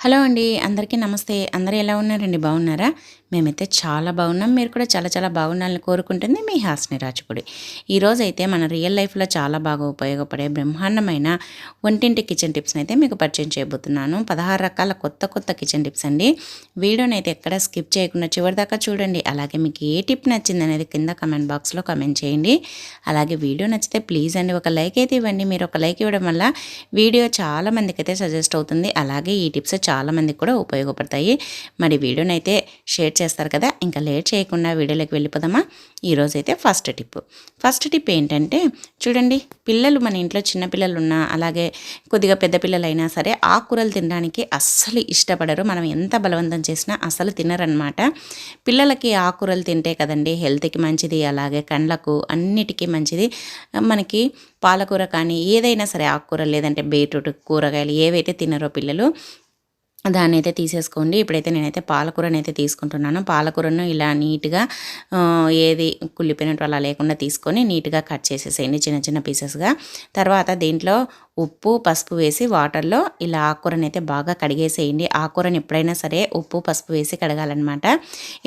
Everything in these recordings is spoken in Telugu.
హలో అండి అందరికీ నమస్తే. అందరూ ఎలా ఉన్నారండి? బాగున్నారా? మేమైతే చాలా బాగున్నాం. మీరు కూడా చాలా చాలా బాగున్నారని కోరుకుంటుంది మీ హాస్ని రాజుపుడి. ఈరోజు అయితే మన రియల్ లైఫ్లో చాలా బాగా ఉపయోగపడే బ్రహ్మాండమైన వంటింటి కిచెన్ టిప్స్ని అయితే మీకు పరిచయం చేయబోతున్నాను. పదహారు రకాల కొత్త కొత్త కిచెన్ టిప్స్ అండి. వీడియోని అయితే ఎక్కడ స్కిప్ చేయకుండా చివరిదాకా చూడండి. అలాగే మీకు ఏ టిప్ నచ్చింది అనేది కింద కమెంట్ బాక్స్లో కమెంట్ చేయండి. అలాగే వీడియో నచ్చితే ప్లీజ్ అండి ఒక లైక్ అయితే ఇవ్వండి. మీరు ఒక లైక్ ఇవ్వడం వల్ల వీడియో చాలా మందికి అయితే సజెస్ట్ అవుతుంది. అలాగే ఈ టిప్స్ చాలామందికి కూడా ఉపయోగపడతాయి. మరి వీడియోని అయితే షేర్ చేస్తారు కదా ఇంకా లేట్ చేయకుండా వీడియోలోకి వెళ్ళిపోదామా? ఈరోజు అయితే ఫస్ట్ టిప్. ఫస్ట్ టిప్ ఏంటంటే చూడండి పిల్లలు మన ఇంట్లో చిన్నపిల్లలు ఉన్నా అలాగే కొద్దిగా పెద్ద పిల్లలైనా సరే ఆకుకూరలు తినడానికి అస్సలు ఇష్టపడరు. మనం ఎంత బలవంతం చేసినా అసలు తినరనమాట. పిల్లలకి ఆకుకూరలు తింటే కదండి హెల్త్కి మంచిది అలాగే కండ్లకు అన్నిటికీ మంచిది. మనకి పాలకూర కానీ ఏదైనా సరే ఆకుకూర లేదంటే బీట్రూట్ కూరగాయలు ఏవైతే తినరో పిల్లలు దాన్ని అయితే తీసేసుకోండి. ఇప్పుడైతే నేనైతే పాలకూరని అయితే తీసుకుంటున్నాను. పాలకూరను ఇలా నీట్గా ఏది కుళ్ళిపోయినట్టు అలా లేకుండా తీసుకొని నీట్గా కట్ చేసేసేయండి. చిన్న చిన్న పీసెస్గా. తర్వాత దీంట్లో ఉప్పు పసుపు వేసి వాటర్లో ఇలా ఆకుకూరని అయితే బాగా కడిగేసేయండి. ఆకుకూరని ఎప్పుడైనా సరే ఉప్పు పసుపు వేసి కడగాలన్నమాట.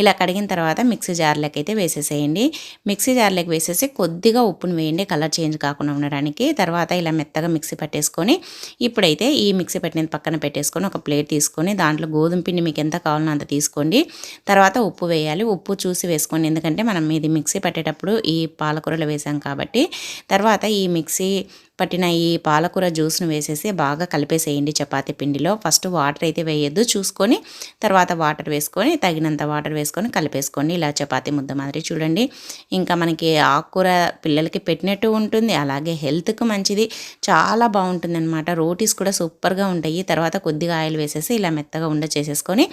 ఇలా కడిగిన తర్వాత మిక్సీ జార్లోకి అయితే వేసేసేయండి. మిక్సీ జార్లోకి వేసేసి కొద్దిగా ఉప్పును వేయండి. కలర్ చేంజ్ కాకుండా ఉండడానికి. తర్వాత ఇలా మెత్తగా మిక్సీ పట్టేసుకొని ఇప్పుడైతే ఈ మిక్సీ పట్టినది పక్కన పెట్టేసుకొని ఒక ప్లేట్ తీసుకొని దాంట్లో గోధుమ పిండి మీకు ఎంత కావాలనో అంత తీసుకోండి. తర్వాత ఉప్పు వేయాలి. ఉప్పు చూసి వేసుకోండి. ఎందుకంటే మనం ఇది మిక్సీ పట్టేటప్పుడు ఈ పాలకూరలు వేసాం కాబట్టి. తర్వాత ఈ మిక్సీ పట్టిన ఈ పాలకూర జ్యూస్ను వేసేసి బాగా కలిపేసేయండి చపాతీ పిండిలో. ఫస్ట్ వాటర్ అయితే వేయద్దు చూసుకొని తర్వాత వాటర్ వేసుకొని తగినంత వాటర్ వేసుకొని కలిపేసుకోండి. ఇలా చపాతీ ముద్ద మాదిరి చూడండి. ఇంకా మనకి ఆకుకూర పిల్లలకి పెట్టినట్టు ఉంటుంది అలాగే హెల్త్కి మంచిది. చాలా బాగుంటుంది అనమాట రోటీస్ కూడా సూపర్గా ఉంటాయి. తర్వాత కొద్దిగా ఆయిల్ వేసేసి ఇలా మెత్తగా ఉండ చేసేసుకొని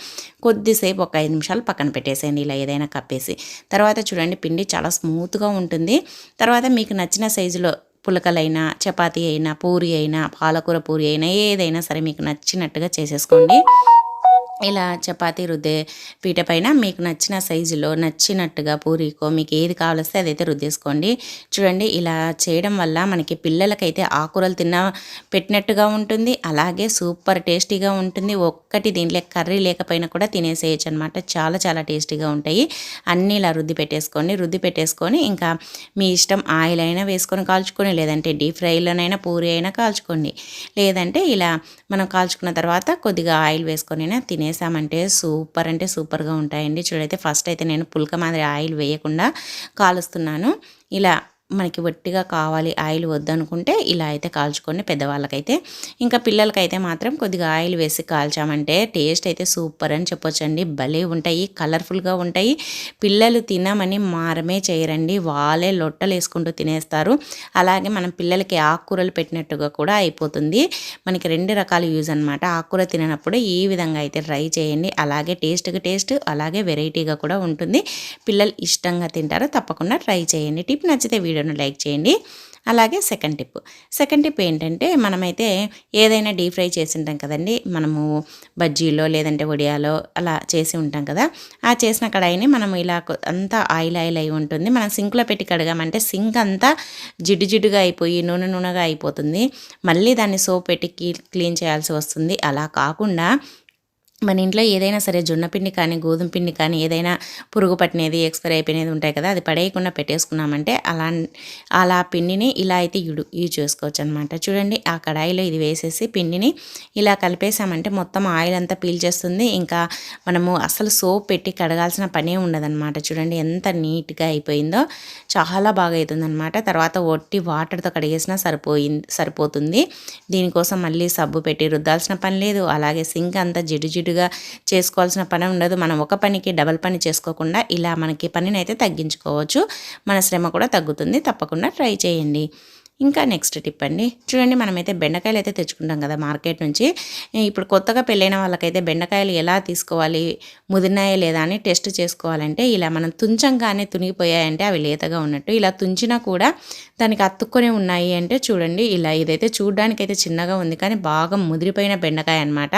కొద్దిసేపు ఒక ఐదు నిమిషాలు పక్కన పెట్టేసేయండి. ఇలా ఏదైనా కప్పేసి. తర్వాత చూడండి పిండి చాలా స్మూత్గా ఉంటుంది. తర్వాత మీకు నచ్చిన సైజులో పులకలైనా చపాతీ అయినా పూరి అయినా పాలకూర పూరి అయినా ఏదైనా సరే మీకు నచ్చినట్టుగా చేసేసుకోండి. ఇలా చపాతీ రుద్దే పీట పైన మీకు నచ్చిన సైజులో నచ్చినట్టుగా పూరీకో మీకు ఏది కావాలిస్తే అదైతే రుద్దేసుకోండి. చూడండి ఇలా చేయడం వల్ల మనకి పిల్లలకైతే ఆకురలు తిన్న పెట్టినట్టుగా ఉంటుంది. అలాగే సూపర్ టేస్టీగా ఉంటుంది. ఒక్కటి దీంట్లో కర్రీ లేకపోయినా కూడా తినేసేయచ్చు అనమాట చాలా చాలా టేస్టీగా ఉంటాయి. అన్నీ ఇలా రుద్ది పెట్టేసుకోండి. రుద్ది పెట్టేసుకొని ఇంకా మీ ఇష్టం ఆయిల్ అయినా వేసుకొని కాల్చుకొని లేదంటే డీప్ ఫ్రైలోనైనా పూరి అయినా కాల్చుకోండి. లేదంటే ఇలా మనం కాల్చుకున్న తర్వాత కొద్దిగా ఆయిల్ వేసుకొని తినే తినేసామంటే సూపర్ అంటే సూపర్గా ఉంటాయండి. చూడైతే ఫస్ట్ అయితే నేను పుల్క మాదిరి ఆయిల్ వేయకుండా కాలుస్తున్నాను. ఇలా మనకి వట్టిగా కావాలి ఆయిల్ వద్దనుకుంటే ఇలా అయితే కాల్చుకొని పెద్దవాళ్ళకైతే. ఇంకా పిల్లలకైతే మాత్రం కొద్దిగా ఆయిల్ వేసి కాల్చామంటే టేస్ట్ అయితే సూపర్ అని చెప్పొచ్చండి. భలే ఉంటాయి కలర్ఫుల్గా ఉంటాయి. పిల్లలు తినమని మారమే చేయరండి. వాళ్ళే లొట్టలు వేసుకుంటూ తినేస్తారు. అలాగే మనం పిల్లలకి ఆకుకూరలు పెట్టినట్టుగా కూడా అయిపోతుంది. మనకి రెండు రకాల యూజ్ అనమాట ఆకుకూర తిననప్పుడు ఈ విధంగా అయితే ట్రై చేయండి. అలాగే టేస్ట్కి టేస్ట్ అలాగే వెరైటీగా కూడా ఉంటుంది. పిల్లలు ఇష్టంగా తింటారు తప్పకుండా ట్రై చేయండి. టిప్ నచ్చితే వీడియో వీడియోను లైక్ చేయండి. అలాగే సెకండ్ టిప్. సెకండ్ టిప్ ఏంటంటే మనమైతే ఏదైనా డీప్ ఫ్రై చేసి ఉంటాం కదండి. మనము బజ్జీలో లేదంటే వడియాలో అలా చేసి ఉంటాం కదా. ఆ చేసిన కడాయిని మనం ఇలా అంతా ఆయిల్ ఆయిల్ అయి ఉంటుంది. మనం సింక్లో పెట్టి కడగామంటే సింక్ అంతా జిడ్డు జిడ్డుగా అయిపోయి నూనె నూనెగా అయిపోతుంది. మళ్ళీ దాన్ని సోప్ పెట్టి క్లీన్ చేయాల్సి వస్తుంది. అలా కాకుండా మన ఇంట్లో ఏదైనా సరే జొన్న పిండి కానీ గోధుమ పిండి కానీ ఏదైనా పురుగు పట్టినది ఎక్స్పైర్ అయిపోయినది ఉంటాయి కదా అది పడేయకుండా పెట్టేసుకున్నామంటే అలా అలా పిండిని ఇలా అయితే ఇడు యూజ్ చేసుకోవచ్చు అనమాట చూడండి ఆ కడాయిలో ఇది వేసేసి పిండిని ఇలా కలిపేసామంటే మొత్తం ఆయిల్ అంతా పీల్చేస్తుంది ఇంకా మనము అసలు సోప్ పెట్టి కడగాల్సిన పనే ఉండదన్నమాట చూడండి ఎంత నీట్గా అయిపోయిందో చాలా బాగా అవుతుందన్నమాట తర్వాత ఒట్టి వాటర్తో కడిగేసినా సరిపోయింది సరిపోతుంది. దీనికోసం మళ్ళీ సబ్బు పెట్టి రుద్దాల్సిన పని లేదు. అలాగే సింక్ అంతా జిడ్డు జిడ్డు స్పీడ్గా చేసుకోవాల్సిన పని ఉండదు. మనం ఒక పనికి డబల్ పని చేసుకోకుండా ఇలా మనకి పనిని అయితే తగ్గించుకోవచ్చు. మన శ్రమ కూడా తగ్గుతుంది. తప్పకుండా ట్రై చేయండి. ఇంకా నెక్స్ట్ టిప్ అండి. చూడండి మనమైతే బెండకాయలు అయితే తెచ్చుకుంటాం కదా మార్కెట్ నుంచి. ఇప్పుడు కొత్తగా పెళ్ళైన వాళ్ళకైతే బెండకాయలు ఎలా తీసుకోవాలి ముదిరినాయా లేదా అని టెస్ట్ చేసుకోవాలంటే ఇలా మనం తుంచంగానే తునిగిపోయాయంటే అవి లేతగా ఉన్నట్టు. ఇలా తుంచినా కూడా దానికి అతుక్కొని ఉన్నాయి అంటే చూడండి ఇలా ఇదైతే చూడడానికి అయితే చిన్నగా ఉంది కానీ బాగా ముదిరిపోయిన బెండకాయ అనమాట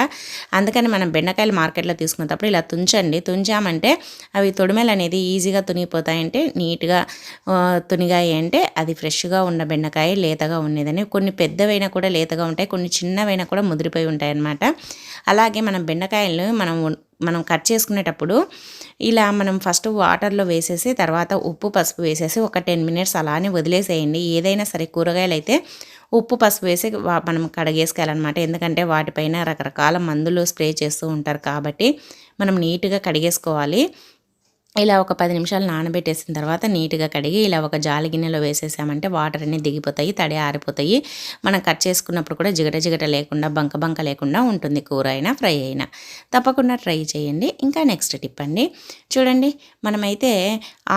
అందుకని మనం బెండకాయలు మార్కెట్లో తీసుకున్నప్పుడు ఇలా తుంచండి. తుంచామంటే అవి తొడిమెలు అనేది ఈజీగా తునిగిపోతాయంటే నీట్గా తునిగాయి అంటే అది ఫ్రెష్గా ఉన్న బెండకాయ ఉంటాయి లేతగా ఉండేదని. కొన్ని పెద్దవైనా కూడా లేతగా ఉంటాయి కొన్ని చిన్నవైనా కూడా ముదిరిపోయి ఉంటాయి అన్నమాట అలాగే మనం బెండకాయలను మనం మనం కట్ చేసుకునేటప్పుడు ఇలా మనం ఫస్ట్ వాటర్లో వేసేసి తర్వాత ఉప్పు పసుపు వేసేసి ఒక టెన్ మినిట్స్ అలానే వదిలేసేయండి. ఏదైనా సరే కూరగాయలు అయితే ఉప్పు పసుపు వేసి మనం కడిగేసుకోవాలన్నమాట. ఎందుకంటే వాటిపైన రకరకాల మందులు స్ప్రే చేస్తూ ఉంటారు కాబట్టి మనం నీట్గా కడిగేసుకోవాలి. ఇలా ఒక పది నిమిషాలు నానబెట్టేసిన తర్వాత నీట్గా కడిగి ఇలా ఒక జాలి గిన్నెలో వేసేసామంటే వాటర్ అన్నీ దిగిపోతాయి తడి ఆరిపోతాయి. మనం కట్ చేసుకున్నప్పుడు కూడా జిగట జిగట లేకుండా బంక బంక లేకుండా ఉంటుంది కూర అయినా ఫ్రై అయినా. తప్పకుండా ట్రై చేయండి. ఇంకా నెక్స్ట్ టిప్ అండి. చూడండి మనమైతే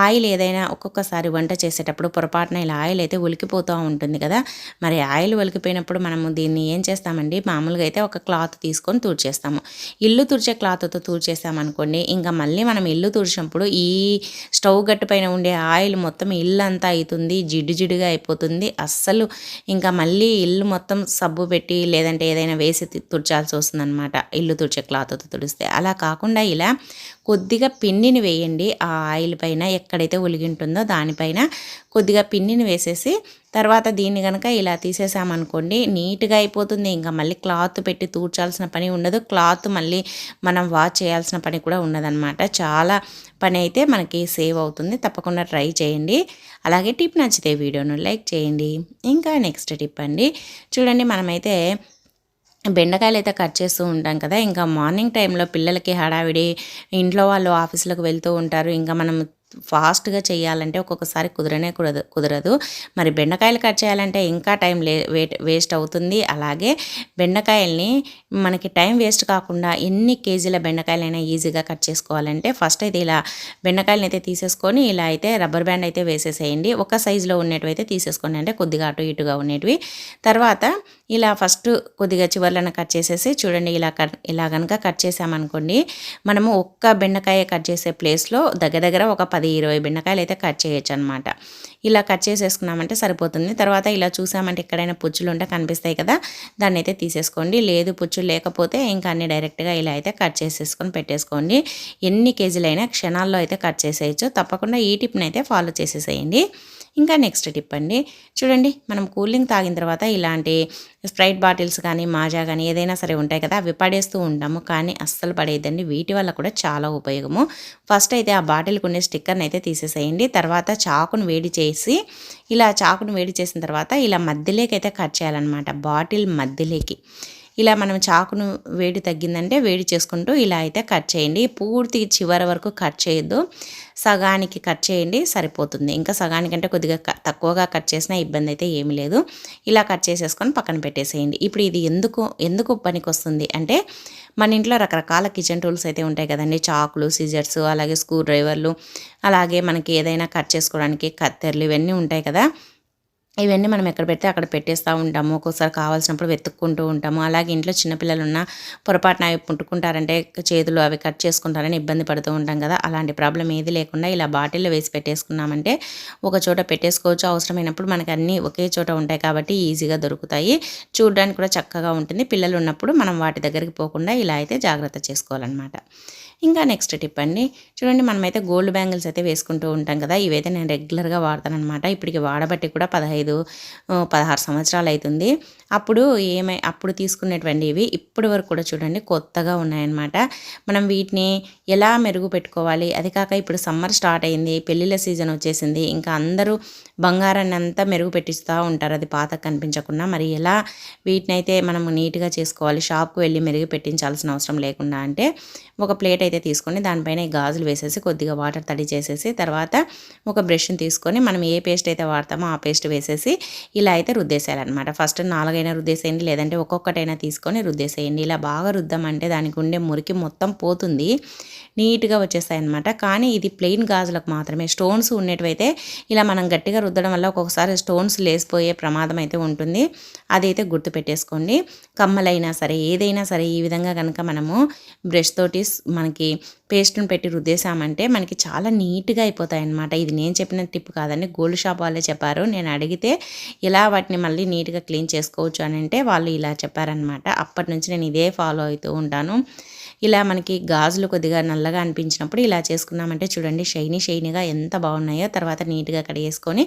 ఆయిల్ ఏదైనా ఒక్కొక్కసారి వంట చేసేటప్పుడు పొరపాటున ఇలా ఆయిల్ అయితే ఉలికిపోతూ ఉంటుంది కదా. మరి ఆయిల్ ఉలికిపోయినప్పుడు మనము దీన్ని ఏం చేస్తామండి? మామూలుగా అయితే ఒక క్లాత్ తీసుకొని తూర్చేస్తాము ఇల్లు తుడిచే క్లాత్తో తూర్చేసామనుకోండి ఇంకా మళ్ళీ మనం ఇల్లు తుడిచినప్పుడు ఈ స్టవ్ గట్టు పైన ఉండే ఆయిల్ మొత్తం ఇల్లు అంతా అవుతుంది జిడ్డు జిడ్డుగా అయిపోతుంది. అస్సలు ఇంకా మళ్ళీ ఇల్లు మొత్తం సబ్బు పెట్టి లేదంటే ఏదైనా వేసి తుడిచాల్సి వస్తుందన్నమాట. ఇల్లు తుడిచే క్లాత్తో తుడిస్తే. అలా కాకుండా ఇలా కొద్దిగా పిన్నిని వేయండి. ఆ ఆయిల్ పైన ఎక్కడైతే ఉలిగింటుందో దానిపైన కొద్దిగా పిన్నిని వేసేసి తర్వాత దీన్ని కనుక ఇలా తీసేసామనుకోండి నీట్గా అయిపోతుంది. ఇంకా మళ్ళీ క్లాత్ పెట్టి తూర్చాల్సిన పని ఉండదు. క్లాత్ మళ్ళీ మనం వాష్ చేయాల్సిన పని కూడా ఉండదన్నమాట. చాలా పని అయితే మనకి సేవ్ అవుతుంది. తప్పకుండా ట్రై చేయండి. అలాగే టిప్ నచ్చితే వీడియోను లైక్ చేయండి. ఇంకా నెక్స్ట్ టిప్ అండి. చూడండి మనమైతే బెండకాయలు అయితే కట్ చేస్తూ ఉంటాం కదా. ఇంకా మార్నింగ్ టైంలో పిల్లలకి హడావిడి ఇంట్లో వాళ్ళు ఆఫీసులకు వెళ్తూ ఉంటారు. ఇంకా మనం ఫాస్ట్గా చేయాలంటే ఒక్కొక్కసారి కుదరనే కుదరదు కుదరదు. మరి బెండకాయలు కట్ చేయాలంటే ఇంకా టైం లే వేస్ట్ అవుతుంది. అలాగే బెండకాయల్ని మనకి టైం వేస్ట్ కాకుండా ఎన్ని కేజీల బెండకాయలైనా ఈజీగా కట్ చేసుకోవాలంటే ఫస్ట్ అయితే ఇలా బెండకాయలని అయితే తీసేసుకొని ఇలా అయితే రబ్బర్ బ్యాండ్ అయితే వేసేసేయండి. ఒక సైజులో ఉన్నటివి అయితే తీసేసుకోండి. అంటే కొద్దిగా అటు ఇటుగా ఉండేటివి తర్వాత ఇలా ఫస్ట్ కొద్దిగా చివర్లను కట్ చేసేసి చూడండి ఇలా కట్ ఇలా కనుక కట్ చేసామనుకోండి మనము ఒక్క బెండకాయ కట్ చేసే ప్లేస్లో దగ్గర దగ్గర ఒక పది ఇరవై బెండకాయలు అయితే కట్ చేయొచ్చు అనమాట ఇలా కట్ చేసేసుకున్నామంటే సరిపోతుంది. తర్వాత ఇలా చూసామంటే ఎక్కడైనా పుచ్చులు ఉంటే కనిపిస్తాయి కదా దాన్ని అయితే తీసేసుకోండి. లేదు పుచ్చులు లేకపోతే ఇంకా అన్ని డైరెక్ట్గా ఇలా అయితే కట్ చేసేసుకొని పెట్టేసుకోండి. ఎన్ని కేజీలైనా క్షణాల్లో అయితే కట్ చేసేయచ్చు. తప్పకుండా ఈ టిప్ని అయితే ఫాలో చేసేసేయండి. ఇంకా నెక్స్ట్ టిప్ అండి. చూడండి మనం కూలింగ్ తాగిన తర్వాత ఇలాంటి స్ప్రైట్ బాటిల్స్ కానీ మాజా కానీ ఏదైనా సరే ఉంటాయి కదా అవి పడేస్తూ ఉంటాము. కానీ అస్సలు పడేదండి వీటి వల్ల కూడా చాలా ఉపయోగము. ఫస్ట్ అయితే ఆ బాటిల్కి ఉండే స్టిక్కర్ని అయితే తీసేసేయండి. తర్వాత చాకును వేడి చేసి ఇలా చాకును వేడి చేసిన తర్వాత ఇలా మధ్యలోకి అయితే కట్ చేయాలన్నమాట. బాటిల్ మధ్యలోకి. ఇలా మనం చాకును వేడి తగ్గిందంటే వేడి చేసుకుంటూ ఇలా అయితే కట్ చేయండి. పూర్తి చివరి వరకు కట్ చేయొద్దు. సగానికి కట్ చేయండి సరిపోతుంది. ఇంకా సగానికంటే కొద్దిగా తక్కువగా కట్ చేసినా ఇబ్బంది అయితే ఏమీ లేదు. ఇలా కట్ చేసేసుకొని పక్కన పెట్టేసేయండి. ఇప్పుడు ఇది ఎందుకు ఎందుకు పనికి వస్తుంది అంటే మన ఇంట్లో రకరకాల కిచెన్ టూల్స్ అయితే ఉంటాయి కదండి. చాకులు సిజర్స్ అలాగే స్క్రూ డ్రైవర్లు అలాగే మనకి ఏదైనా కట్ చేసుకోవడానికి కత్తెరలు ఇవన్నీ ఉంటాయి కదా. ఇవన్నీ మనం ఎక్కడ పెడితే అక్కడ పెట్టేస్తూ ఉంటాము. ఒక్కోసారి కావాల్సినప్పుడు వెతుక్కుంటూ ఉంటాము. అలాగే ఇంట్లో చిన్నపిల్లలు ఉన్న పొరపాటున అవి పుట్టుకుంటారంటే చేతులు అవి కట్ చేసుకుంటారని ఇబ్బంది పడుతూ ఉంటాం కదా. అలాంటి ప్రాబ్లం ఏది లేకుండా ఇలా బాటిల్లో వేసి పెట్టేసుకున్నామంటే ఒక చోట పెట్టేసుకోవచ్చు. అవసరమైనప్పుడు మనకి అన్నీ ఒకే చోట ఉంటాయి కాబట్టి ఈజీగా దొరుకుతాయి. చూడడానికి కూడా చక్కగా ఉంటుంది. పిల్లలు ఉన్నప్పుడు మనం వాటి దగ్గరికి పోకుండా ఇలా అయితే జాగ్రత్త చేసుకోవాలన్నమాట. ఇంకా నెక్స్ట్ టిప్ అండి. చూడండి మనమైతే గోల్డ్ బ్యాంగిల్స్ అయితే వేసుకుంటూ ఉంటాం కదా. ఇవైతే నేను రెగ్యులర్గా వాడతానమాట ఇప్పటికి వాడబట్టి కూడా పదహైదు పదహారు సంవత్సరాలు అవుతుంది అప్పుడు ఏమై అప్పుడు తీసుకునేటువంటి ఇవి ఇప్పటి వరకు కూడా చూడండి కొత్తగా ఉన్నాయన్నమాట. మనం వీటిని ఎలా మెరుగు పెట్టుకోవాలి? అది కాక ఇప్పుడు సమ్మర్ స్టార్ట్ అయింది పెళ్ళిళ్ళ సీజన్ వచ్చేసింది ఇంకా అందరూ బంగారాన్ని అంతా మెరుగు పెట్టిస్తూ ఉంటారు. అది పాత కనిపించకుండా మరి ఎలా వీటిని అయితే మనం నీట్గా చేసుకోవాలి? షాప్కి వెళ్ళి మెరుగు పెట్టించాల్సిన అవసరం లేకుండా అంటే ఒక ప్లేట్ అయితే తీసుకొని దానిపైన గాజులు వేసేసి కొద్దిగా వాటర్ తడి చేసేసి తర్వాత ఒక బ్రష్ని తీసుకొని మనం ఏ పేస్ట్ అయితే వాడతామో ఆ పేస్ట్ వేసేసి ఇలా అయితే రుద్దేసేయాలన్నమాట. ఫస్ట్ నాలుగైనా రుద్దేసేయండి లేదంటే ఒక్కొక్కటైనా తీసుకొని రుద్దేసేయండి. ఇలా బాగా రుద్దామంటే దానికి ఉండే మురికి మొత్తం పోతుంది నీట్గా వచ్చేస్తాయి అనమాట కానీ ఇది ప్లెయిన్ గాజులకు మాత్రమే. స్టోన్స్ ఉండేటివైతే ఇలా మనం గట్టిగా రుద్దడం వల్ల ఒక్కొక్కసారి స్టోన్స్ లేసిపోయే ప్రమాదం అయితే ఉంటుంది. అదైతే గుర్తుపెట్టేసుకోండి. కమ్మలైనా సరే ఏదైనా సరే ఈ విధంగా కనుక మనము బ్రష్ తోటి మనకి పేస్ట్ని పెట్టి రుద్దేశామంటే మనకి చాలా నీట్గా అయిపోతాయి అనమాట ఇది నేను చెప్పిన టిప్ కాదండి. గోల్డ్ షాప్ వాళ్ళే చెప్పారు. నేను అడిగితే ఇలా వాటిని మళ్ళీ నీట్గా క్లీన్ చేసుకోవచ్చు అని అంటే వాళ్ళు ఇలా చెప్పారనమాట అప్పటి నుంచి నేను ఇదే ఫాలో అవుతూ ఉంటాను. ఇలా మనకి గాజులు కొద్దిగా నల్లగా అనిపించినప్పుడు ఇలా చేసుకున్నామంటే చూడండి షైనీ షైనీగా ఎంత బాగున్నాయో తర్వాత నీట్గా కడిగేసుకొని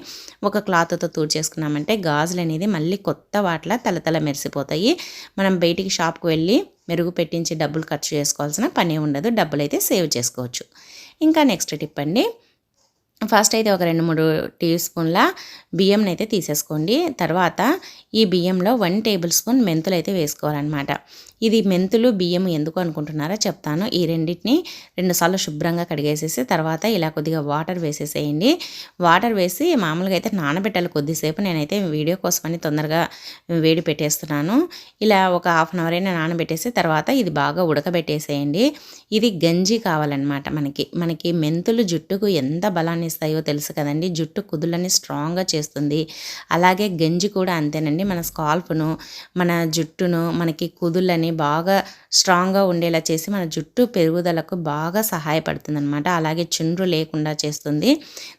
ఒక క్లాత్తో తూడ్చేసుకున్నామంటే గాజులు అనేది మళ్ళీ కొత్త వాటిలా తలతల మెరిసిపోతాయి. మనం బయటికి షాప్కి వెళ్ళి మెరుగు పెట్టించి డబ్బులు ఖర్చు చేసుకోవాల్సిన పని ఉండదు. డబ్బులు అయితే సేవ్ చేసుకోవచ్చు. ఇంకా నెక్స్ట్ టిప్ అండి. ఫస్ట్ అయితే ఒక రెండు మూడు టీ స్పూన్ల బియ్యంని అయితే తీసేసుకోండి. తర్వాత ఈ బియ్యంలో వన్ టేబుల్ స్పూన్ మెంతులు అయితే వేసుకోవాలన్నమాట. ఇది మెంతులు బియ్యం ఎందుకు అనుకుంటున్నారో చెప్తాను. ఈ రెండింటిని రెండుసార్లు శుభ్రంగా కడిగేసేసి తర్వాత ఇలా కొద్దిగా వాటర్ వేసేసేయండి. వాటర్ వేసి మామూలుగా అయితే నానబెట్టాలి కొద్దిసేపు. నేనైతే వీడియో కోసమని తొందరగా వేడి పెట్టేస్తున్నాను. ఇలా ఒక హాఫ్ అన్ అవర్ అయినా నానబెట్టేసి తర్వాత ఇది బాగా ఉడకబెట్టేసేయండి. ఇది గంజి కావాలన్నమాట మనకి. మనకి మెంతులు జుట్టుకు ఎంత బలాన్ని ఇస్తాయో తెలుసు కదండి. జుట్టు కుదులని స్ట్రాంగ్గా చేస్తుంది. అలాగే గంజి కూడా అంతేనండి. మన స్కాల్ప్ను మన జుట్టును మనకి కుదులని బాగా స్ట్రాంగ్గా ఉండేలా చేసి మన జుట్టు పెరుగుదలకు బాగా సహాయపడుతుంది అనమాట అలాగే చుండ్రు లేకుండా చేస్తుంది.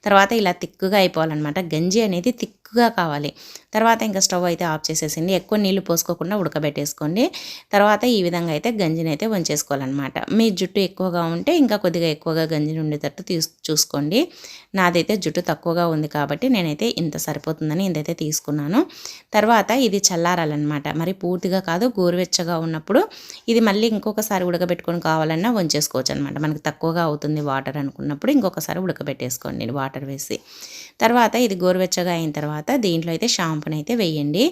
తర్వాత ఇలా తిక్కుగా అయిపోవాలన్నమాట. గంజి అనేది తిక్కుగా కావాలి. తర్వాత ఇంకా స్టవ్ అయితే ఆఫ్ చేసేసింది ఎక్కువ నీళ్ళు పోసుకోకుండా ఉడకబెట్టేసుకోండి. తర్వాత ఈ విధంగా అయితే గంజిని అయితే వంచేసుకోవాలన్నమాట. మీ జుట్టు ఎక్కువగా ఉంటే ఇంకా కొద్దిగా ఎక్కువగా గంజిని ఉండేటట్టు తీసు చూసుకోండి. నాదైతే జుట్టు తక్కువగా ఉంది కాబట్టి నేనైతే ఇంత సరిపోతుందని ఇంతైతే తీసుకున్నాను. తర్వాత ఇది చల్లారాలన్నమాట. మరి పూర్తిగా కాదు గోరువెచ్చగా ఉన్నప్పుడు ఇది మళ్ళీ ఇంకొకసారి ఉడకబెట్టుకొని కావాలన్నా వంచేసుకోవచ్చు అనమాట మనకి తక్కువగా అవుతుంది వాటర్ అనుకున్నప్పుడు ఇంకొకసారి ఉడకబెట్టేసుకోండి వాటర్ వేసి. తర్వాత ఇది గోరువెచ్చగా అయిన తర్వాత తర్వాత దీంట్లో అయితే షాంపూని అయితే వేయండి.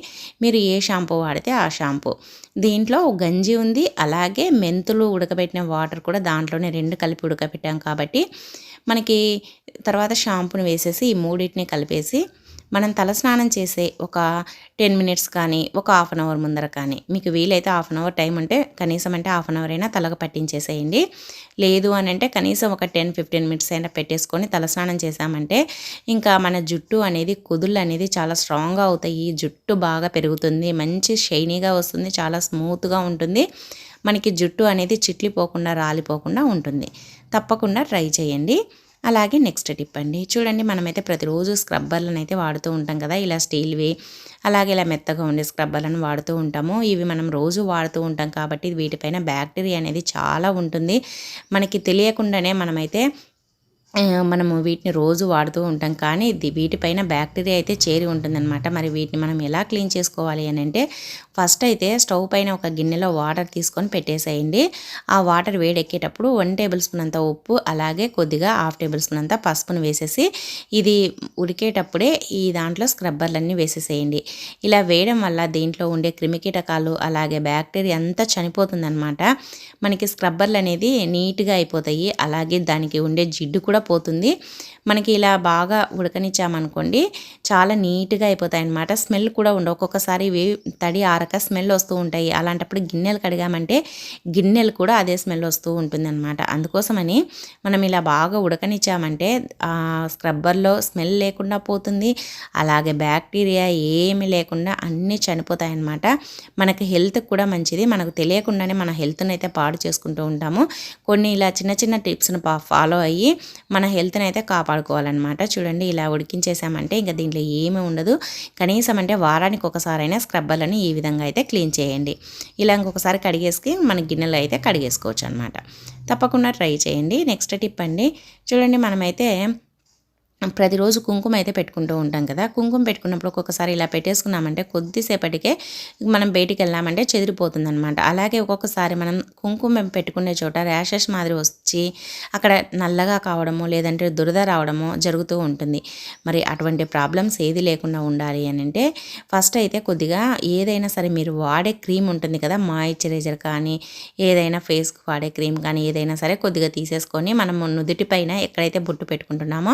మీరు ఏ షాంపూ వాడితే ఆ షాంపూ. దీంట్లో గంజి ఉంది అలాగే మెంతులు ఉడకబెట్టిన వాటర్ కూడా దాంట్లోనే రెండు కలిపి ఉడకబెట్టాం కాబట్టి మనకి తర్వాత షాంపూని వేసేసి ఈ మూడింటిని కలిపేసి మనం తలస్నానం చేసే ఒక టెన్ మినిట్స్ కానీ ఒక హాఫ్ అన్ అవర్ ముందర కానీ మీకు వీలైతే హాఫ్ అన్ అవర్ టైం ఉంటే కనీసం అంటే హాఫ్ అన్ అవర్ అయినా తలకు పట్టించేసేయండి. లేదు అని అంటే కనీసం ఒక టెన్ ఫిఫ్టీన్ మినిట్స్ అయినా పెట్టేసుకొని తలస్నానం చేసామంటే ఇంకా మన జుట్టు అనేది కుదుళ్ళు అనేది చాలా స్ట్రాంగ్గా అవుతాయి. జుట్టు బాగా పెరుగుతుంది మంచి షైనీగా వస్తుంది చాలా స్మూత్గా ఉంటుంది. మనకి జుట్టు అనేది చిట్లిపోకుండా రాలిపోకుండా ఉంటుంది. తప్పకుండా ట్రై చేయండి. అలాగే నెక్స్ట్ టిప్ అండి. చూడండి మనమైతే ప్రతిరోజు స్క్రబ్బర్లను అయితే వాడుతూ ఉంటాం కదా ఇలా స్టీల్వి అలాగే ఇలా మెత్తగా ఉండే స్క్రబ్బర్లను వాడుతూ ఉంటాము. ఇవి మనం రోజు వాడుతూ ఉంటాం కాబట్టి వీటిపైన బ్యాక్టీరియా అనేది చాలా ఉంటుంది. మనకి తెలియకుండానే మనమైతే మనము వీటిని రోజు వాడుతూ ఉంటాం. కానీ ఇది వీటిపైన బ్యాక్టీరియా అయితే చేరి ఉంటుందన్నమాట. మరి వీటిని మనం ఎలా క్లీన్ చేసుకోవాలి అని అంటే ఫస్ట్ అయితే స్టవ్ పైన ఒక గిన్నెలో వాటర్ తీసుకొని పెట్టేసేయండి. ఆ వాటర్ వేడెక్కేటప్పుడు వన్ టేబుల్ స్పూన్ అంత ఉప్పు అలాగే కొద్దిగా హాఫ్ టేబుల్ స్పూన్ అంత పసుపును వేసేసి ఇది ఉడికేటప్పుడే ఈ దాంట్లో స్క్రబ్బర్లన్నీ వేసేసేయండి. ఇలా వేయడం వల్ల దీంట్లో ఉండే క్రిమికీటకాలు అలాగే బ్యాక్టీరియా అంతా చనిపోతుందనమాట మనకి స్క్రబ్బర్లు అనేది నీట్గా అయిపోతాయి అలాగే దానికి ఉండే జిడ్డు కూడా పోతుంది. మనకి ఇలా బాగా ఉడకనిచ్చామనుకోండి చాలా నీట్గా అయిపోతాయి అన్నమాట స్మెల్ కూడా ఉండవు. ఒక్కొక్కసారి ఇవి తడి ఆరక స్మెల్ వస్తూ ఉంటాయి. అలాంటప్పుడు గిన్నెలు కడిగామంటే గిన్నెలు కూడా అదే స్మెల్ వస్తూ ఉంటుంది అనమాట అందుకోసమని మనం ఇలా బాగా ఉడకనిచ్చామంటే స్క్రబ్బర్లో స్మెల్ లేకుండా పోతుంది. అలాగే బ్యాక్టీరియా ఏమి లేకుండా అన్నీ చనిపోతాయి అన్నమాట మనకి హెల్త్ కూడా మంచిది. మనకు తెలియకుండానే మన హెల్త్ని అయితే పాడు చేసుకుంటూ ఉంటాము. కొన్ని ఇలా చిన్న చిన్న టిప్స్ని ఫాలో అయ్యి మన హెల్త్ని అయితే కాపాడుకోవాలన్నమాట. చూడండి ఇలా ఉడికించేసామంటే ఇంకా దీంట్లో ఏమీ ఉండదు. కనీసం అంటే వారానికి ఒకసారైనా స్క్రబ్బర్లను ఈ విధంగా అయితే క్లీన్ చేయండి. ఇలా ఇంకొకసారి కడిగేసి మన గిన్నెలు అయితే కడిగేసుకోవచ్చు అనమాట తప్పకుండా ట్రై చేయండి. నెక్స్ట్ టిప్ అండి. చూడండి మనమైతే ప్రతిరోజు కుంకుమ అయితే పెట్టుకుంటూ ఉంటాం కదా. కుంకుమ పెట్టుకున్నప్పుడు ఒక్కొక్కసారి ఇలా పెట్టేసుకున్నామంటే కొద్దిసేపటికే మనం బయటికి వెళ్ళామంటే చెదిరిపోతుంది అనమాట అలాగే ఒక్కొక్కసారి మనం కుంకుమ పెట్టుకునే చోట ర్యాషెస్ మాదిరి వచ్చి అక్కడ నల్లగా కావడము లేదంటే దురద రావడము జరుగుతూ ఉంటుంది. మరి అటువంటి ప్రాబ్లమ్స్ ఏది లేకుండా ఉండాలి అని అంటే ఫస్ట్ అయితే కొద్దిగా ఏదైనా సరే మీరు వాడే క్రీమ్ ఉంటుంది కదా మాయిశ్చరైజర్ కానీ ఏదైనా ఫేస్కి వాడే క్రీమ్ కానీ ఏదైనా సరే కొద్దిగా తీసేసుకొని మనం నుదుటి పైన ఎక్కడైతే బొట్టు పెట్టుకుంటున్నామో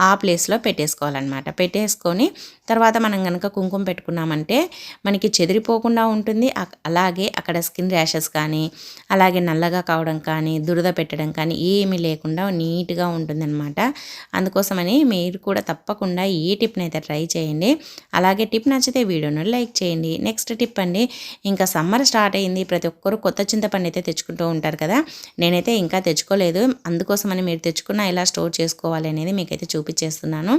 ఆ ఆ ప్లేస్లో పెట్టేసుకోవాలన్నమాట. పెట్టేసుకొని తర్వాత మనం కనుక కుంకుమ పెట్టుకున్నామంటే మనకి చెదిరిపోకుండా ఉంటుంది. అలాగే అక్కడ స్కిన్ ర్యాషెస్ కానీ అలాగే నల్లగా కావడం కానీ దురద పెట్టడం కానీ ఏమీ లేకుండా నీట్గా ఉంటుందన్నమాట. అందుకోసమని మీరు కూడా తప్పకుండా ఈ టిప్ని అయితే ట్రై చేయండి. అలాగే టిప్ నచ్చితే వీడియోను లైక్ చేయండి. నెక్స్ట్ టిప్ అండి ఇంకా సమ్మర్ స్టార్ట్ అయింది. ప్రతి ఒక్కరు కొత్త చింతపండు అయితే తెచ్చుకుంటూ ఉంటారు కదా. నేనైతే ఇంకా తెచ్చుకోలేదు. అందుకోసమని మీరు తెచ్చుకున్న ఎలా స్టోర్ చేసుకోవాలి అనేది మీకైతే చూపి చూపించేస్తున్నాను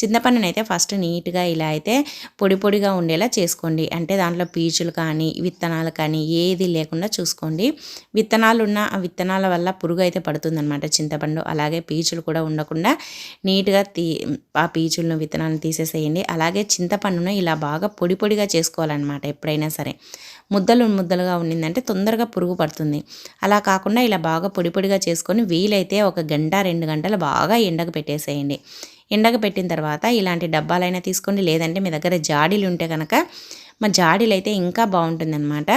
చింతపండుని అయితే ఫస్ట్ నీట్గా ఇలా అయితే పొడి పొడిగా ఉండేలా చేసుకోండి. అంటే దాంట్లో పీచులు కానీ విత్తనాలు కానీ ఏది లేకుండా చూసుకోండి. విత్తనాలు ఉన్న ఆ విత్తనాల వల్ల పురుగు అయితే పడుతుందన్నమాట చింతపండు. అలాగే పీచులు కూడా ఉండకుండా నీట్గా తీ ఆ పీచులను విత్తనాలను తీసేసేయండి. అలాగే చింతపండును ఇలా బాగా పొడి పొడిగా చేసుకోవాలన్నమాట ఎప్పుడైనా సరే. ముద్దలు ముద్దలుగా ఉండిందంటే తొందరగా పురుగు పడుతుంది. అలా కాకుండా ఇలా బాగా పొడి పొడిగా చేసుకొని వీలైతే ఒక గంట రెండు గంటలు బాగా ఎండకు పెట్టేసేయండి. ఎండకు పెట్టిన తర్వాత ఇలాంటి డబ్బాలైనా తీసుకోండి. లేదంటే మీ దగ్గర జాడీలు ఉంటే కనుక మా జాడీలు అయితే ఇంకా బాగుంటుందన్నమాట.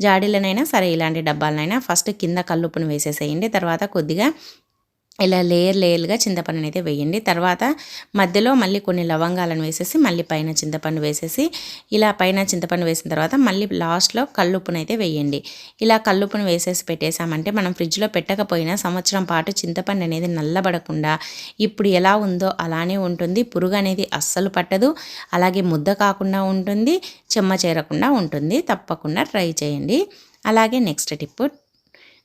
జాడీలనైనా సరే ఇలాంటి డబ్బాలనైనా ఫస్ట్ కింద కల్లుప్పును వేసేసేయండి. తర్వాత కొద్దిగా ఇలా లేయర్ లేయర్గా చింతపండుని అయితే వేయండి. తర్వాత మధ్యలో మళ్ళీ కొన్ని లవంగాలను వేసేసి మళ్ళీ పైన చింతపండు వేసేసి ఇలా పైన చింతపండు వేసిన తర్వాత మళ్ళీ లాస్ట్లో కల్లుప్పును అయితే వేయండి. ఇలా కల్లుప్పును వేసేసి పెట్టేసామంటే మనం ఫ్రిడ్జ్లో పెట్టకపోయినా సంవత్సరం పాటు చింతపండు అనేది నల్లబడకుండా ఇప్పుడు ఎలా ఉందో అలానే ఉంటుంది. పురుగు అనేది అస్సలు పట్టదు. అలాగే ముద్ద కాకుండా ఉంటుంది. చెమ్మ చేరకుండా ఉంటుంది. తప్పకుండా ట్రై చేయండి. అలాగే నెక్స్ట్ టిప్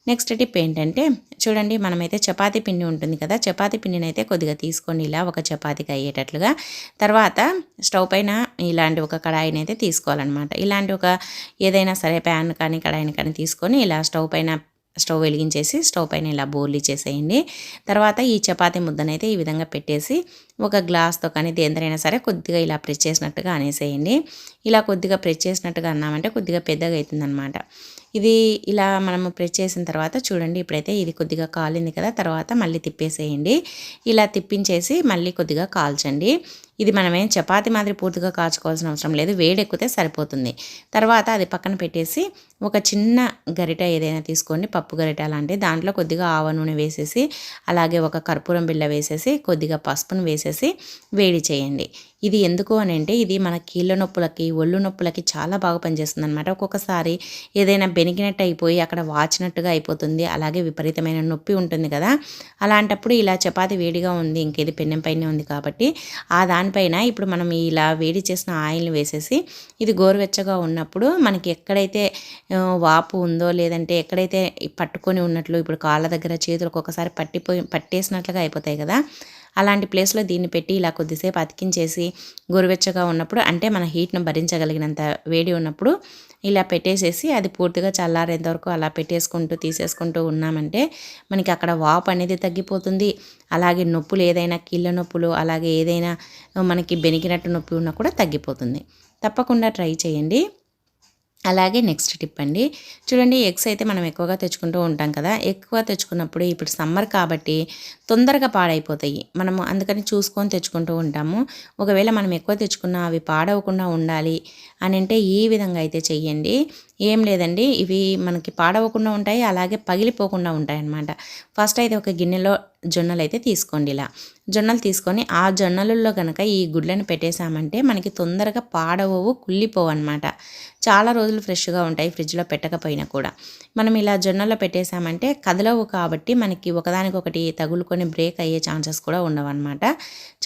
నెక్స్ట్ టిప్ ఏంటంటే చూడండి మనమైతే చపాతీ పిండి ఉంటుంది కదా చపాతీ పిండిని అయితే కొద్దిగా తీసుకొని ఇలా ఒక చపాతీకి అయ్యేటట్లుగా. తర్వాత స్టవ్ పైన ఇలాంటి ఒక కడాయిని అయితే తీసుకోవాలన్నమాట. ఇలాంటి ఒక ఏదైనా సరే ప్యాన్ కానీ కడాయిని కానీ తీసుకొని ఇలా స్టవ్ పైన స్టవ్ వెలిగించేసి స్టవ్ పైన ఇలా బోర్లు చేసేయండి. తర్వాత ఈ చపాతీ ముద్దనైతే ఈ విధంగా పెట్టేసి ఒక గ్లాస్తో కానీ దేంతరైనా సరే కొద్దిగా ఇలా ప్రెస్ చేసినట్టుగా అనేసేయండి. ఇలా కొద్దిగా ప్రెస్ చేసినట్టుగా అన్నామంటే కొద్దిగా పెద్దగా అవుతుందన్నమాట ఇది ఇలా మనము ప్రెస్ చేసిన తర్వాత చూడండి ఇప్పుడైతే ఇది కొద్దిగా కాలింది కదా తర్వాత మళ్ళీ తిప్పేసేయండి. ఇలా తిప్పించేసి మళ్ళీ కొద్దిగా కాల్చండి. ఇది మనమేం చపాతి మాదిరి పూర్తిగా కాచుకోవాల్సిన అవసరం లేదు. వేడెక్కితే సరిపోతుంది. తర్వాత అది పక్కన పెట్టేసి ఒక చిన్న గరిట ఏదైనా తీసుకోండి. పప్పు గరిట లాంటి దాంట్లో కొద్దిగా ఆవ నూనె వేసేసి అలాగే ఒక కర్పూరం బిళ్ళ వేసేసి కొద్దిగా పసుపును వేసేసి వేడి చేయండి. ఇది ఎందుకు అని అంటే ఇది మన కీళ్ళ నొప్పులకి ఒళ్ళు నొప్పులకి చాలా బాగా పనిచేస్తుంది అనమాట ఒక్కొక్కసారి ఏదైనా బెనికినట్టు అయిపోయి అక్కడ వాచినట్టుగా అయిపోతుంది. అలాగే విపరీతమైన నొప్పి ఉంటుంది కదా. అలాంటప్పుడు ఇలా చపాతి వేడిగా ఉంది. ఇంకేది పెన్నెం పైన ఉంది కాబట్టి ఆ దాని దానిపైన ఇప్పుడు మనం ఇలా వేడి చేసిన ఆయిల్ని వేసేసి ఇది గోరువెచ్చగా ఉన్నప్పుడు మనకి ఎక్కడైతే వాపు ఉందో లేదంటే ఎక్కడైతే పట్టుకొని ఉన్నట్లు ఇప్పుడు కాళ్ళ దగ్గర చేతులకు ఒకసారి పట్టిపోయి పట్టేసినట్లుగా అయిపోతాయి కదా అలాంటి ప్లేస్లో దీన్ని పెట్టి ఇలా కొద్దిసేపు అతికించేసి గోరువెచ్చగా ఉన్నప్పుడు అంటే మన హీట్ను భరించగలిగినంత వేడి ఉన్నప్పుడు ఇలా పెట్టేసేసి అది పూర్తిగా చల్లారేంత వరకు అలా పెట్టేసుకుంటూ తీసేసుకుంటూ ఉన్నామంటే మనకి అక్కడ వాపు అనేది తగ్గిపోతుంది. అలాగే నొప్పులు ఏదైనా కీళ్ళ నొప్పులు అలాగే ఏదైనా మనకి బెనికినట్టు నొప్పి ఉన్నా కూడా తగ్గిపోతుంది. తప్పకుండా ట్రై చేయండి. అలాగే నెక్స్ట్ టిప్ అండి. చూడండి ఎగ్స్ అయితే మనం ఎక్కువగా తెచ్చుకుంటూ ఉంటాం కదా. ఎక్కువ తెచ్చుకున్నప్పుడు ఇప్పుడు సమ్మర్ కాబట్టి తొందరగా పాడైపోతాయి. మనము అందుకని చూసుకొని తెచ్చుకుంటూ ఉంటాము. ఒకవేళ మనం ఎక్కువ తెచ్చుకున్నా అవి పాడవకుండా ఉండాలి అని అంటే ఈ విధంగా అయితే చెయ్యండి. ఏం లేదండి. ఇవి మనకి పాడవకుండా ఉంటాయి. అలాగే పగిలిపోకుండా ఉంటాయి అన్నమాట ఫస్ట్ అయితే ఒక గిన్నెలో జొన్నలు అయితే తీసుకోండి ఇలా. జొన్నలు తీసుకొని ఆ జొన్నలలో కనుక ఈ గుడ్లను పెట్టేశామంటే మనకి తొందరగా పాడవవు కుళ్ళిపోవు అనమాట చాలా రోజులు ఫ్రెష్గా ఉంటాయి ఫ్రిడ్జ్లో పెట్టకపోయినా కూడా. మనం ఇలా జొన్నలో పెట్టేశామంటే కదలవు కాబట్టి మనకి ఒకదానికొకటి తగులుకొని బ్రేక్ అయ్యే ఛాన్సెస్ కూడా ఉండవన్నమాట.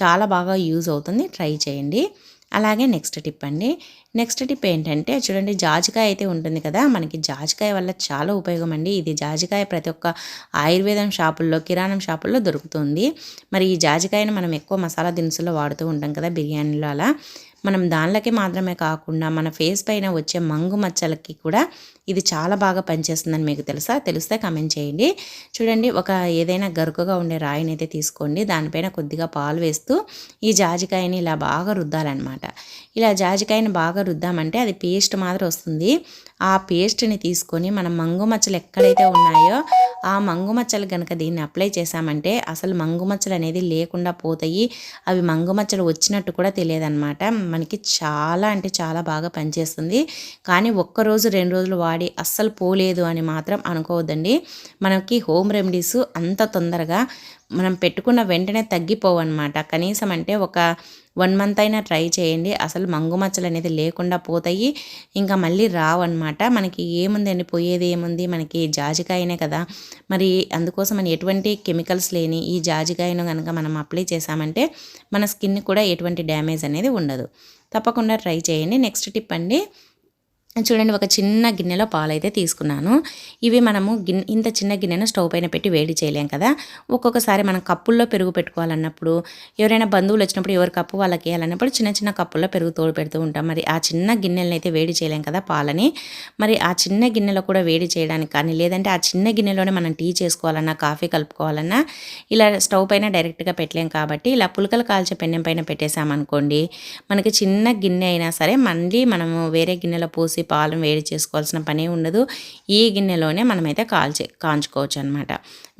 చాలా బాగా యూజ్ అవుతుంది. ట్రై చేయండి. అలాగే నెక్స్ట్ టిప్ అండి. నెక్స్ట్ టిప్ ఏంటంటే చూడండి జాజికాయ అయితే ఉంటుంది కదా మనకి జాజికాయ వల్ల చాలా ఉపయోగం అండి. ఇది జాజికాయ ప్రతి ఒక్క ఆయుర్వేదం షాపుల్లో కిరాణం షాపుల్లో దొరుకుతుంది. మరి ఈ జాజికాయను మనం ఎక్కువ మసాలా దినుసుల్లో వాడుతూ ఉంటాం కదా బిర్యానీలో అలా. మనం దానిలోకి మాత్రమే కాకుండా మన ఫేస్ పైన వచ్చే మంగు మచ్చలకి కూడా ఇది చాలా బాగా పనిచేస్తుందని మీకు తెలుసా? తెలిస్తే కమెంట్ చేయండి. చూడండి ఒక ఏదైనా గరుకుగా ఉండే రాయిని అయితే తీసుకోండి. దానిపైన కొద్దిగా పాలు వేస్తూ ఈ జాజికాయని ఇలా బాగా రుద్దాలన్నమాట. ఇలా జాజికాయని బాగా రుద్దామంటే అది పేస్ట్ మాత్రం వస్తుంది. ఆ పేస్ట్ని తీసుకొని మనం మంగు మచ్చలు ఎక్కడైతే ఉన్నాయో ఆ మంగు మచ్చలు కనుక దీన్ని అప్లై చేసామంటే అసలు మంగు మచ్చలు అనేది లేకుండా పోతాయి. అవి మంగు మచ్చలు వచ్చినట్టు కూడా తెలియదన్నమాట. మనకి చాలా అంటే చాలా బాగా పనిచేస్తుంది. కానీ ఒక్కరోజు రెండు రోజులు వాడి అస్సలు పోలేదు అని మాత్రం అనుకోవద్దండి. మనకి హోమ్ రెమెడీస్ అంత తొందరగా మనం పెట్టుకున్న వెంటనే తగ్గిపోవన్నమాట. కనీసం అంటే ఒక వన్ మంత్ అయినా ట్రై చేయండి. అసలు మంగు మచ్చలు అనేది లేకుండా పోతాయి. ఇంకా మళ్ళీ రావన్నమాట. మనకి ఏముంది అండి? పోయేది ఏముంది? మనకి జాజికాయనే కదా. మరి అందుకోసం అని ఎటువంటి కెమికల్స్ లేని ఈ జాజికాయను కనుక మనం అప్లై చేసామంటే మన స్కిన్ కూడా ఎటువంటి డ్యామేజ్ అనేది ఉండదు. తప్పకుండా ట్రై చేయండి. నెక్స్ట్ టిప్ అండి. చూడండి ఒక చిన్న గిన్నెలో పాలైతే తీసుకున్నాను. ఇవి మనము గిన్నె ఇంత చిన్న గిన్నెను స్టవ్ పైన పెట్టి వేడి చేయలేం కదా. ఒక్కొక్కసారి మనం కప్పుల్లో పెరుగు పెట్టుకోవాలన్నప్పుడు ఎవరైనా బంధువులు వచ్చినప్పుడు ఎవరి కప్పు వాళ్ళకి వేయాలన్నప్పుడు చిన్న చిన్న కప్పుల్లో పెరుగు తోడు పెడుతూ ఉంటాం. మరి ఆ చిన్న గిన్నెలను అయితే వేడి చేయలేం కదా పాలని. మరి ఆ చిన్న గిన్నెలో కూడా వేడి చేయడానికి కానీ లేదంటే ఆ చిన్న గిన్నెలోనే మనం టీ చేసుకోవాలన్నా కాఫీ కలుపుకోవాలన్నా ఇలా స్టవ్ పైన డైరెక్ట్గా పెట్టలేం కాబట్టి ఇలా పులకలు కాల్చే పెన్నెం పైన పెట్టేసామనుకోండి మనకి చిన్న గిన్నె అయినా సరే మళ్ళీ మనము వేరే గిన్నెలో పోసి పాలు వేడి చేసుకోవాల్సిన పని ఉండదు. ఈ గిన్నెలోనే మనమైతే కాల్చే కాంచుకోవచ్చు అనమాట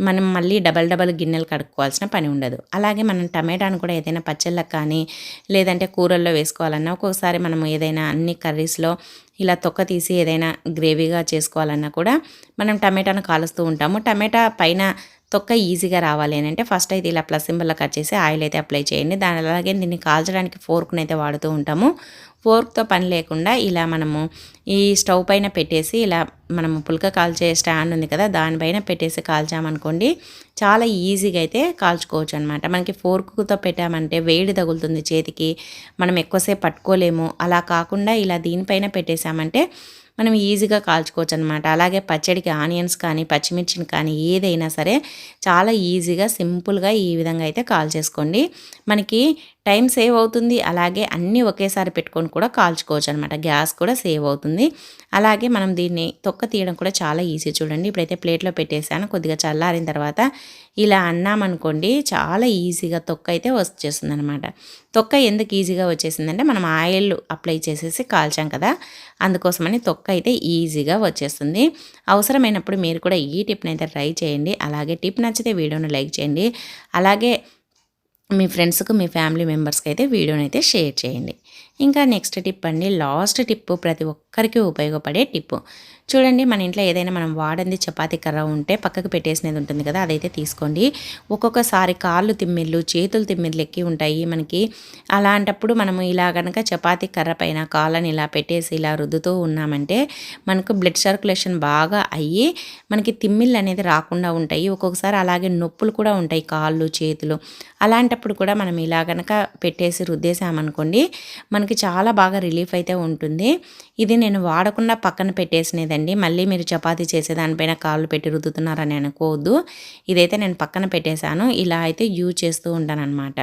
మనం మళ్ళీ డబల్ డబల్ గిన్నెలు కడుక్కోవాల్సిన పని ఉండదు. అలాగే మనం టమాటాను కూడా ఏదైనా పచ్చళ్ళకు కానీ లేదంటే కూరల్లో వేసుకోవాలన్నా ఒక్కొక్కసారి మనం ఏదైనా అన్ని కర్రీస్లో ఇలా తొక్క తీసి ఏదైనా గ్రేవీగా చేసుకోవాలన్నా కూడా మనం టమాటాను కాలుస్తూ ఉంటాము. టమాటా పైన తొక్క ఈజీగా రావాలి అంటే ఫస్ట్ అయితే ఇలా ప్లస్ సింబల్లో కట్ చేసి ఆయిల్ అయితే అప్లై చేయండి. దాని అలాగే దీన్ని కాల్చడానికి ఫోర్క్ని అయితే వాడుతూ ఉంటాము. ఫోర్క్తో పని లేకుండా ఇలా మనము ఈ స్టవ్ పైన పెట్టేసి ఇలా మనము పుల్క కాల్చే స్టాండ్ ఉంది కదా దానిపైన పెట్టేసి కాల్చామనుకోండి చాలా ఈజీగా అయితే కాల్చుకోవచ్చు అనమాట మనకి ఫోర్క్తో పెట్టామంటే వేడి తగులుతుంది చేతికి మనం ఎక్కువసేపు పట్టుకోలేము. అలా కాకుండా ఇలా దీనిపైన పెట్టేశామంటే మనం ఈజీగా కాల్చుకోవచ్చు అనమాట అలాగే పచ్చడికి ఆనియన్స్ కానీ పచ్చిమిర్చిని కానీ ఏదైనా సరే చాలా ఈజీగా సింపుల్గా ఈ విధంగా అయితే కాల్ చేసుకోండి. మనకి టైం సేవ్ అవుతుంది. అలాగే అన్నీ ఒకేసారి పెట్టుకొని కూడా కాల్చుకోవచ్చు అనమాట గ్యాస్ కూడా సేవ్ అవుతుంది. అలాగే మనం దీన్ని తొక్క తీయడం కూడా చాలా ఈజీ చూడండి. ఇప్పుడైతే ప్లేట్లో పెట్టేసాను కొద్దిగా చల్లారిన తర్వాత ఇలా అన్నామనుకోండి చాలా ఈజీగా తొక్క అయితే వచ్చేస్తుంది అనమాట తొక్క ఎందుకు ఈజీగా వచ్చేసిందంటే మనం ఆయిల్ అప్లై చేసేసి కాల్చాం కదా. అందుకోసమని తొక్క అయితే ఈజీగా వచ్చేస్తుంది. అవసరమైనప్పుడు మీరు కూడా ఈ టిప్ని అయితే ట్రై చేయండి. అలాగే టిప్ నచ్చితే వీడియోను లైక్ చేయండి. అలాగే మీ ఫ్రెండ్స్కి మీ ఫ్యామిలీ మెంబర్స్కి అయితే వీడియోని అయితే షేర్ చేయండి. ఇంకా నెక్స్ట్ టిప్ అండి లాస్ట్ టిప్ ప్రతి ఒక్కరికి ఉపయోగపడే టిప్. చూడండి మన ఇంట్లో ఏదైనా మనం వాడంది చపాతీ కర్ర ఉంటే పక్కకు పెట్టేసినది ఉంటుంది కదా అదైతే తీసుకోండి. ఒక్కొక్కసారి కాళ్ళు తిమ్మిళ్ళు చేతులు తిమ్మిళ్ళు ఎక్కి ఉంటాయి మనకి. అలాంటప్పుడు మనం ఇలా కనుక చపాతీ కర్ర పైన కాళ్ళని ఇలా పెట్టేసి ఇలా రుద్దుతూ ఉన్నామంటే మనకు బ్లడ్ సర్క్యులేషన్ బాగా అయ్యి మనకి తిమ్మిళ్ళు అనేది రాకుండా ఉంటాయి. ఒక్కొక్కసారి అలాగే నొప్పులు కూడా ఉంటాయి కాళ్ళు చేతులు. అలాంటప్పుడు కూడా మనం ఇలా కనుక పెట్టేసి రుద్దేసామనుకోండి మనకి చాలా బాగా రిలీఫ్ అయితే ఉంటుంది. ఇది నేను వాడకుండా పక్కన పెట్టేసినదండి మళ్ళీ మీరు చపాతీ చేసే దానిపైన కాళ్ళు పెట్టి రుద్దుతున్నారని అనుకోవద్దు. ఇదైతే నేను పక్కన పెట్టేశాను. ఇలా అయితే యూజ్ చేస్తూ ఉంటాను అనమాట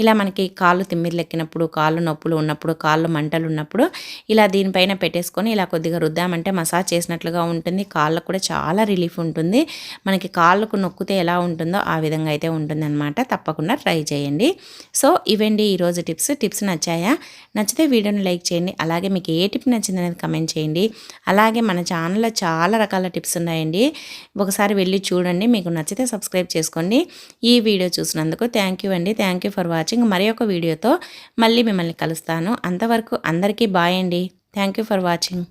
ఇలా మనకి కాళ్ళు తిమ్మిర్లెక్కినప్పుడు కాళ్ళు నొప్పులు ఉన్నప్పుడు కాళ్ళు మంటలు ఉన్నప్పుడు ఇలా దీనిపైన పెట్టేసుకొని ఇలా కొద్దిగా రుద్దామంటే మసాజ్ చేసినట్లుగా ఉంటుంది. కాళ్ళకు కూడా చాలా రిలీఫ్ ఉంటుంది. మనకి కాళ్ళకు నొక్కితే ఎలా ఉంటుందో ఆ విధంగా అయితే ఉంటుంది అనమాట తప్పకుండా ట్రై చేయండి. సో ఇవండి ఈరోజు టిప్స్. టిప్స్ నచ్చాయా? నచ్చితే వీడియోని లైక్ చేయండి. అలాగే మీకు ఏ టిప్ నచ్చింది అనేది కమెంట్ చేయండి. అలాగే మన ఛానల్లో చాలా రకాల టిప్స్ ఉన్నాయండి. ఒకసారి వెళ్ళి చూడండి. మీకు నచ్చితే సబ్స్క్రైబ్ చేసుకోండి. ఈ వీడియో చూసినందుకు థ్యాంక్ యూ అండి. Thank you for watching. మరి ఒక వీడియోతో మళ్ళీ మిమ్మల్ని కలుస్తాను. అంతవరకు అందరికీ బాయ్ అండి. Thank you for watching.